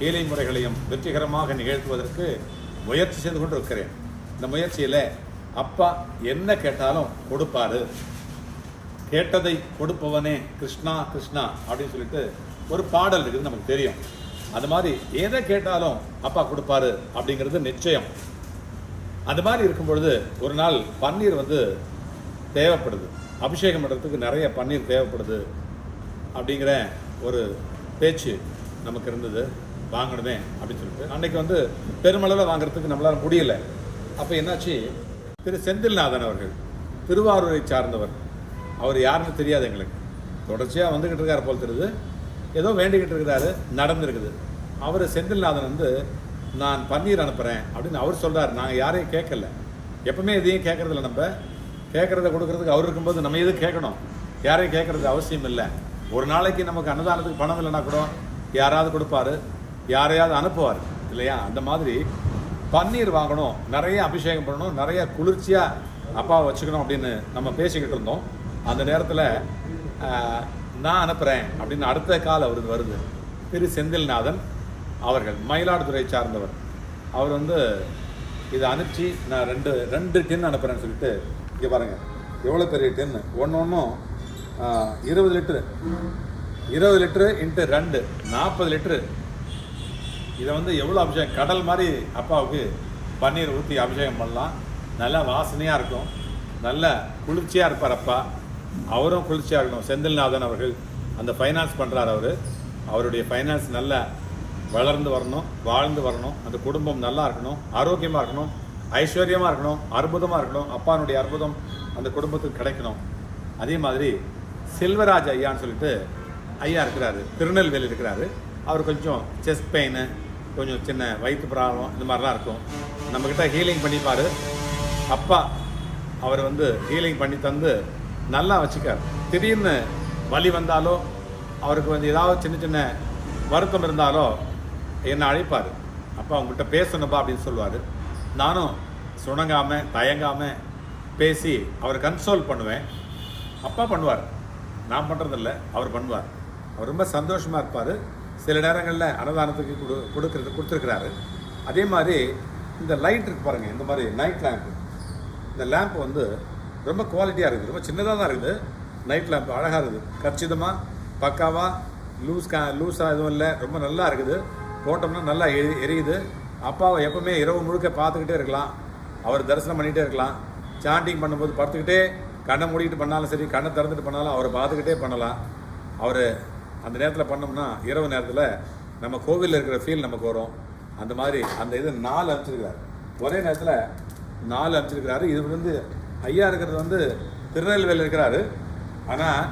ஹீலை முறைகளையும் வெற்றிகரமாக நிகழ்த்துவதற்கு முயற்சி செய்து கொண்டிருக்கிறேன். இந்த முயற்சியில் அப்பா என்ன கேட்டாலும் கொடுப்பாரு. கேட்டதை கொடுப்பவனே கிருஷ்ணா கிருஷ்ணா அப்படின்னு சொல்லிட்டு ஒரு பாடல் இருக்குது நமக்கு தெரியும். அது மாதிரி எதை கேட்டாலும் அப்பா கொடுப்பாரு அப்படிங்கிறது நிச்சயம். அது மாதிரி இருக்கும் பொழுது ஒரு நாள் பன்னீர் வந்து தேவைப்படுது. அபிஷேகம் பண்ணுறதுக்கு நிறைய பன்னீர் தேவைப்படுது அப்படிங்கிற ஒரு பேச்சு நமக்கு இருந்தது. வாங்கணுமே அப்படின்னு சொல்லிட்டு அன்றைக்கி வந்து பெருமளவில் வாங்குறதுக்கு நம்மளால முடியல. அப்போ என்னாச்சு? திரு செந்தில்நாதன் அவர்கள் திருவாரூரை சார்ந்தவர். அவர் யாருன்னு தெரியாது எங்களுக்கு. தொடர்ச்சியாக வந்துக்கிட்டு இருக்கார் போல் தெரியுது. ஏதோ வேண்டிக்கிட்டு இருக்கிறாரு நடந்திருக்குது. அவர் செந்தில்நாதன் வந்து நான் பன்னீர் அனுப்புகிறேன் அப்படின்னு அவர் சொல்கிறார் நாங்கள் யாரையும் கேட்கல. எப்பவுமே எதையும் கேட்குறதில்ல நம்ம. கேட்குறத கொடுக்குறதுக்கு அவர் இருக்கும்போது நம்ம எதுவும் கேட்கணும்? யாரையும் கேட்குறது அவசியம் இல்லை. ஒரு நாளைக்கு நமக்கு அன்னதானத்துக்கு பணம் இல்லைன்னா கூட யாராவது கொடுப்பாரு. யாரையாவது அனுப்புவார் இல்லையா? அந்த மாதிரி பன்னீர் வாங்கணும் நிறைய அபிஷேகம் பண்ணணும் நிறைய குளிர்ச்சியாக அப்பாவை வச்சுக்கணும் அப்படின்னு நம்ம பேசிக்கிட்டு இருந்தோம். அந்த நேரத்தில் நான் அனுப்புகிறேன் அப்படின்னு அடுத்த கால் அவருக்கு வருது. திரு செந்தில்நாதன் அவர்கள் மயிலாடுதுறை சார்ந்தவர். அவர் வந்து இதை அனுப்பிச்சி நான் ரெண்டு ரெண்டு டின் அனுப்புகிறேன்னு சொல்லிட்டு இங்கே பாருங்கள் எவ்வளோ பெரிய டின்னு ஒன்று ஒன்றும் இருபது லிட்ரு இருபது லிட்ரு இன்ட்டு ரெண்டு நாற்பது லிட்ரு இதை வந்து எவ்வளோ அபிஷேகம்? கடல் மாதிரி அப்பாவுக்கு பன்னீர் ஊற்றி அபிஷேகம் பண்ணலாம். நல்லா வாசனையாக இருக்கும். நல்ல குளிர்ச்சியாக இருப்பார் அப்பா. அவரும் குளிர்ச்சியாக இருக்கணும். செந்தில்நாதன் அவர்கள் அந்த ஃபைனான்ஸ் பண்ணுறார் அவர். அவருடைய ஃபைனான்ஸ் நல்லா வளர்ந்து வரணும் வாழ்ந்து வரணும். அந்த குடும்பம் நல்லா இருக்கணும் ஆரோக்கியமாக இருக்கணும் ஐஸ்வர்யமாக இருக்கணும் அற்புதமாக இருக்கணும். அப்பானுடைய அற்புதம் அந்த குடும்பத்துக்கு கிடைக்கணும். அதே மாதிரி செல்வராஜ் ஐயான்னு சொல்லிட்டு ஐயா இருக்கிறாரு. திருநெல்வேலி இருக்கிறாரு. அவர் கொஞ்சம் செஸ்ட் பெயின் கொஞ்சம் சின்ன வயிற்று ப்ராப்ளம் இந்த மாதிரிலாம் இருக்கும். நம்மக்கிட்ட ஹீலிங் பண்ணிப்பார் அப்பா அவர் வந்து ஹீலிங் பண்ணி தந்து நல்லா வச்சுக்கார். திடீர்னு வலி வந்தாலோ அவருக்கு வந்து ஏதாவது சின்ன சின்ன வருத்தம் இருந்தாலோ என்னை அழைப்பார். அப்பா உங்கள்கிட்ட பேசணுப்பா அப்படின்னு சொல்லுவார். நானும் சுணங்காமல் தயங்காமல் பேசி அவரை கன்சோல் பண்ணுவேன். அப்பா பண்ணுவார். நான் பண்ணுறதில்ல அவர் பண்ணுவார். அவர் ரொம்ப சந்தோஷமாக இருப்பார். சில நேரங்களில் அன்னதானத்துக்கு கொடு கொடுக்குறது கொடுத்துருக்குறாரு. அதே மாதிரி இந்த லைட் இருக்கு பாருங்கள் இந்த மாதிரி நைட் லேம்ப் இந்த லேம்ப் வந்து ரொம்ப குவாலிட்டியாக இருக்குது. ரொம்ப சின்னதாக தான் இருக்குது. நைட் லேம்ப் அழகாக இருக்குது. கச்சிதமாக பக்காவாக லூஸ் கா லூஸாக எதுவும் இல்லை. ரொம்ப நல்லா இருக்குது. போட்டோம்னா நல்லா எரி எரியுது. அப்பாவை எப்பவுமே இரவு முழுக்க பார்த்துக்கிட்டே இருக்கலாம். அவர் தரிசனம் பண்ணிகிட்டே இருக்கலாம். சாண்டிங் பண்ணும்போது படுத்துக்கிட்டே கண்ணை மூடிக்கிட்டு பண்ணாலும் சரி கண்ணை திறந்துட்டு பண்ணாலும் அவரை பார்த்துக்கிட்டே பண்ணலாம். அவர் அந்த நேரத்தில் பண்ணோம்னா இரவு நேரத்தில் நம்ம கோவிலில் இருக்கிற ஃபீல் நமக்கு வரும். அந்த மாதிரி அந்த இது நாலு அனுப்பிச்சிருக்கிறாரு. ஒரே நேரத்தில் நாலு அனுப்பிச்சிருக்கிறாரு. இது வந்து ஐயா இருக்கிறது வந்து திருநெல்வேலியில் இருக்கிறாரு. ஆனால்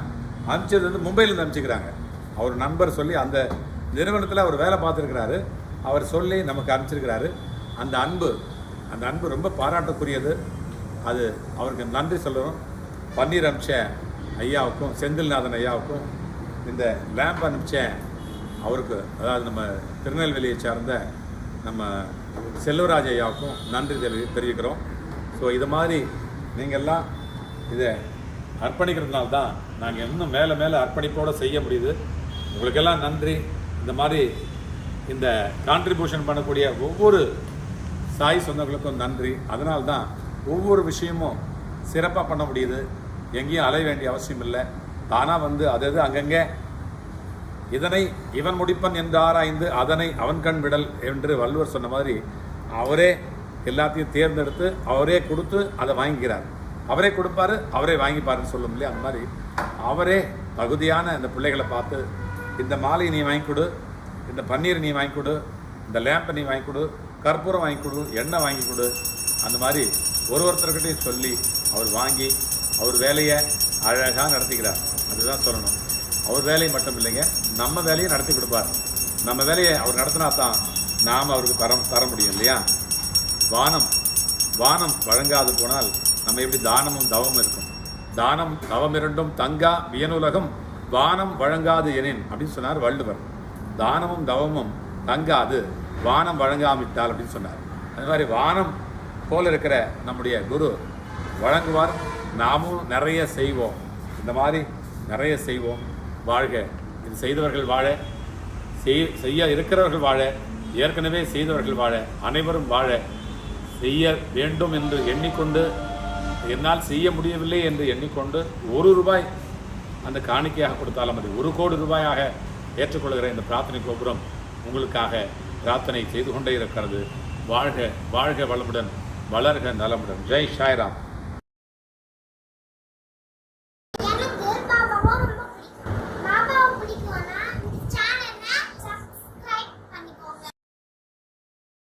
அனுப்பிச்சது வந்து மும்பையிலேருந்து அனுப்பிச்சிக்கிறாங்க அவர் நண்பர் சொல்லி அந்த நிறுவனத்தில் அவர் வேலை பார்த்துருக்கிறாரு. அவர் சொல்லி நமக்கு அனுப்பிச்சிருக்கிறாரு. அந்த அன்பு அந்த அன்பு ரொம்ப பாராட்டக்குரியது. அது அவருக்கு நன்றி சொல்லணும். பன்னீர் அனுப்பிச்ச ஐயாவுக்கும் செந்தில்நாதன் ஐயாவுக்கும் இந்த லேம்ப் அனுப்பிச்சேன் அவருக்கு அதாவது நம்ம திருநெல்வேலியை சார்ந்த நம்ம செல்வராஜ் ஐயாவுக்கும் நன்றி தெரி தெரிவிக்கிறோம். ஸோ இது மாதிரி நீங்கள்லாம் இதை அர்ப்பணிக்கிறதுனால தான் நாங்கள் இன்னும் மேலே மேலே அர்ப்பணிப்போடு செய்ய முடியுது. உங்களுக்கெல்லாம் நன்றி. இந்த மாதிரி இந்த கான்ட்ரிபியூஷன் பண்ணக்கூடிய ஒவ்வொரு சாய் சொந்தங்களுக்கும் நன்றி. அதனால்தான் ஒவ்வொரு விஷயமும் சிறப்பாக பண்ண முடியுது. எங்கேயும் அலைய வேண்டிய அவசியம் இல்லை. தானாக வந்து அது அது அங்கங்கே? இதனை இவன் முடிப்பன் என்று ஆராய்ந்து அதனை அவன் கண் விடல் என்று வள்ளுவர் சொன்ன மாதிரி அவரே எல்லாத்தையும் தேர்ந்தெடுத்து அவரே கொடுத்து அதை வாங்கிக்கிறார். அவரே கொடுப்பாரு அவரே வாங்கிப்பாருன்னு சொல்லும் இல்லையா? அந்த மாதிரி அவரே தகுதியான இந்த பிள்ளைகளை பார்த்து இந்த மாலையை நீ வாங்கி கொடு இந்த பன்னீர் நீ வாங்கி கொடு இந்த லேம்பை நீ வாங்கி கொடு கற்பூரம் வாங்கி கொடு எண்ணெய் வாங்கி கொடு அந்த மாதிரி ஒரு ஒருத்தர்கிட்டையும் சொல்லி அவர் வாங்கி அவர் வேலையை அழகாக நடத்திக்கிறார். அதுதான் சொல்லணும். அவர் வேலையை மட்டும் இல்லைங்க. நம்ம வேலையை நடத்தி கொடுப்பார். நம்ம வேலையை அவர் நடத்தினா தான் நாம் அவருக்கு தர தர முடியும் இல்லையா? வானம் வானம் வழங்காது போனால் நம்ம எப்படி தானமும் தவமும் இருக்கும். தானம் தவம் இரண்டும் தங்கா வியனுலகம் வானம் வழங்காது எனின் அப்படின்னு சொன்னார் வள்ளுவர். தானமும் தவமும் தங்காது வானம் வழங்காமிட்டால் அப்படின்னு சொன்னார். அது மாதிரி வானம் போல இருக்கிற நம்முடைய குரு வழங்குவார். நாமும் நிறைய செய்வோம். இந்த மாதிரி நிறைய செய்வோம். வாழ்க. இது செய்தவர்கள் வாழ செய்- செய்ய இருக்கிறவர்கள் வாழ ஏற்கனவே செய்தவர்கள் வாழ அனைவரும் வாழ செய்ய வேண்டும் என்று எண்ணிக்கொண்டு என்னால் செய்ய முடியவில்லை என்று எண்ணிக்கொண்டு ஒரு ரூபாய் அந்த காணிக்கையாக கொடுத்தாலும் அது ஒரு கோடி ரூபாயாக ஏற்றுக்கொள்கிற இந்த பிரார்த்தனை கோபுரம் உங்களுக்காக பிரார்த்தனை செய்து கொண்டே இருக்கிறது. வாழ்க வாழ்க வளமுடன் வளர்க நலமுடன். ஜெய் ஷாய்ராம்